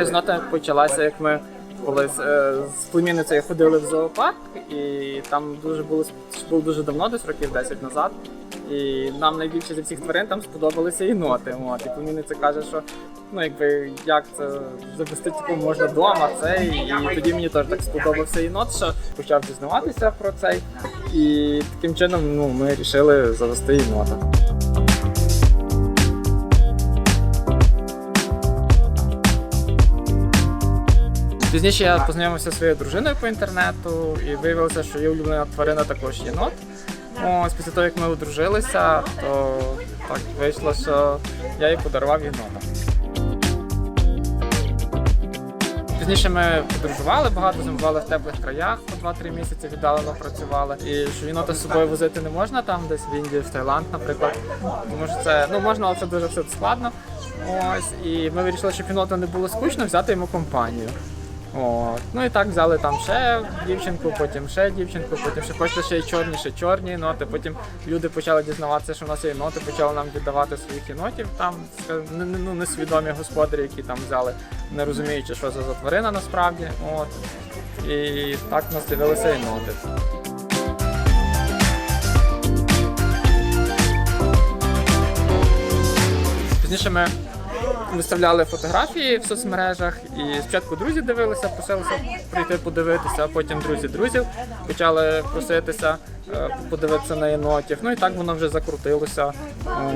Історія з нота почалася, як ми коли з, е, племінницею ходили в зоопарк, і там дуже було було дуже давно, десь років 10 назад. І нам найбільше зі всіх тварин там сподобалися єноти. От. І племінниця каже, що ну якби як це завести типу, можна вдома, це і тоді мені теж так сподобався єнот, що почав дізнаватися про цей. І таким чином ну, ми вирішили завести єнота. Пізніше я познайомився зі своєю дружиною по інтернету і виявилося, що її улюблена тварина також єнот. Ось після того, як ми одружилися, то так вийшло, що я їй подарував єнота. Пізніше ми подорожували багато, зимували в теплих краях по 2-3 місяці віддалено працювали. І що єнота з собою возити не можна там, десь в Індію, в Таїланд, наприклад. Тому що це ну можна, але це дуже все складно. Ось і ми вирішили, щоб єнота не було скучно, взяти йому компанію. От. Ну і так взяли там ще дівчинку, потім ще дівчинку, потім ще хочете ще й чорні, ще чорні ноти. Потім люди почали дізнаватися, що в нас є ноти, почали нам віддавати своїх єнотів. Там ну, несвідомі господарі, які там взяли, не розуміючи, що це за тварина насправді. От. І так нас з'явилися єноти. Пізніше ми виставляли фотографії в соцмережах, і спочатку друзі дивилися, просилися прийти подивитися, а потім друзі друзів почали проситися е, подивитися на єнотів. Ну і так воно вже закрутилося.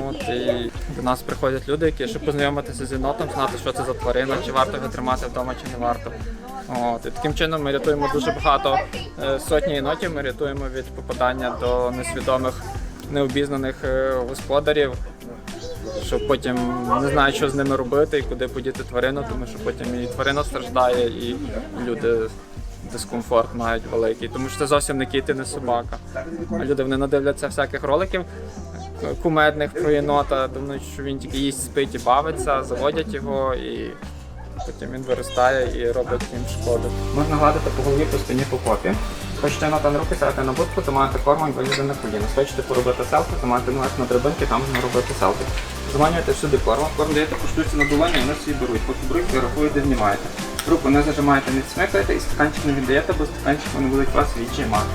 От, і до нас приходять люди, які щоб познайомитися з єнотом, знати, що це за тварина, чи варто його тримати вдома, чи не варто. От, і таким чином ми рятуємо дуже багато е, сотні єнотів. Ми рятуємо від попадання до несвідомих, необізнаних е, господарів що потім не знають, що з ними робити і куди подіти тварину, тому що потім і тварина страждає, і люди дискомфорт мають великий, тому що це зовсім не кіт і не собака. А люди вони надивляться всяких роликів кумедних про єнота, думають, що він тільки їсть, спить і бавиться, заводять його і потім він виростає і робить їм шкоду. Можна гладити по голові, по спині, по попі. Хочете на руки, сядете на будку, то маєте кормом вилізе на коліна. Хочете поробити селфі, то маєте на драбинки, там робити селфі. Заманюєте сюди корм, корм даєте по надування, вони собі беруть. Поки беруть, ви рахуєте, знімаєте. Руку не зажимаєте, не смикаєте і стаканчик не віддаєте, бо стаканчик вони будуть вас відчимати.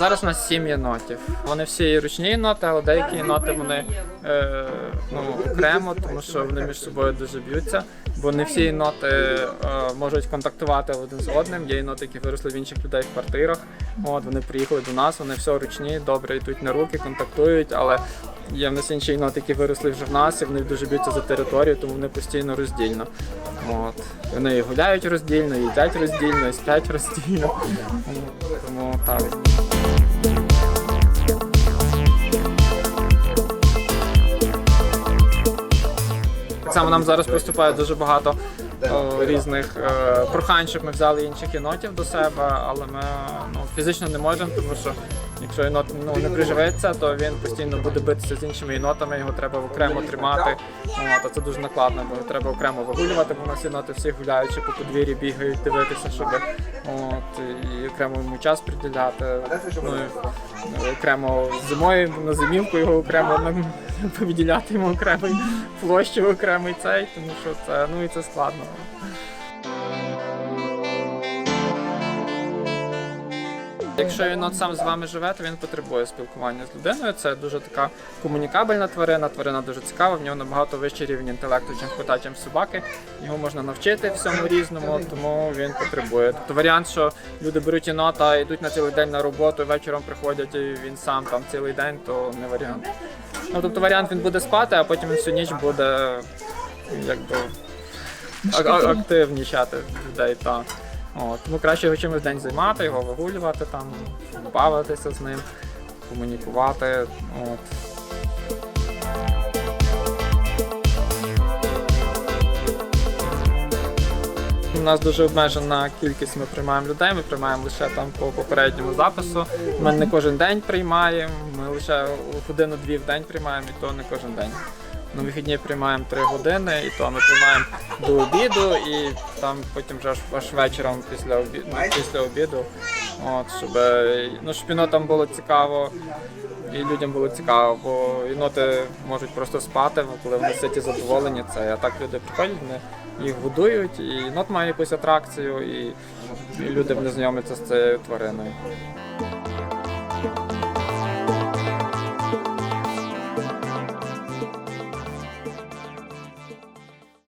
Зараз у нас сім єнотів. Вони всі ручні єноти, але деякі єноти вони е, ну, окремо, тому що вони між собою дуже б'ються. Бо не всі єноти е, можуть контактувати один з одним. Є єноти, які виросли в інших людей в квартирах. От вони приїхали до нас, вони все ручні, добре йдуть на руки, контактують, але є в нас інші єноти, які виросли вже в нас, і вони дуже б'ються за територію, тому вони постійно роздільно. От. Вони і гуляють роздільно, їдять роздільно, і сплять роздільно. Тому так. Так само нам зараз поступає дуже багато о, різних е, прохань, щоб ми взяли інших єнотів до себе, але ми ну, фізично не можемо, тому що якщо єнот ну, не приживеться, то він постійно буде битися з іншими єнотами, його треба окремо тримати. А це дуже накладно, бо треба окремо вигулювати, бо у нас єноти всі гуляючи по подвір'ї, бігають, дивитися, щоб от, і окремо йому час приділяти. Ну, окремо зимою на зимівку його окремо виділяти йому окремий площу, окремий цей, тому що це ну і це складно. Якщо він от сам з вами живе, то він потребує спілкування з людиною. Це дуже така комунікабельна тварина. Тварина дуже цікава, в нього набагато вищий рівень інтелекту, чим кота, чим собаки. Його можна навчити всьому різному, тому він потребує. Тобто варіант, що люди беруть єнота, йдуть на цілий день на роботу, вечором приходять і він сам там цілий день, то не варіант. Ну тобто варіант він буде спати, а потім він всю ніч буде якби активнічати людей. Та. От. Тому краще його чимось день займати, його вигулювати, там, бавитися з ним, комунікувати. От. У нас дуже обмежена кількість ми приймаємо людей, ми приймаємо лише там по попередньому запису. Ми не кожен день приймаємо, ми лише годину-дві в день приймаємо, і то не кожен день. На вихідні приймаємо 3 години, і то ми приймаємо до обіду, і там потім вже аж, аж вечором після обіду, після обіду. От, щоб, е, ну, щоб єнотам було цікаво. І людям було цікаво, бо єноти можуть просто спати, коли вони ситі задоволені це. А так люди приходять, вони їх годують, і єнот має якусь атракцію, і, і люди вони знайомляться з цією твариною.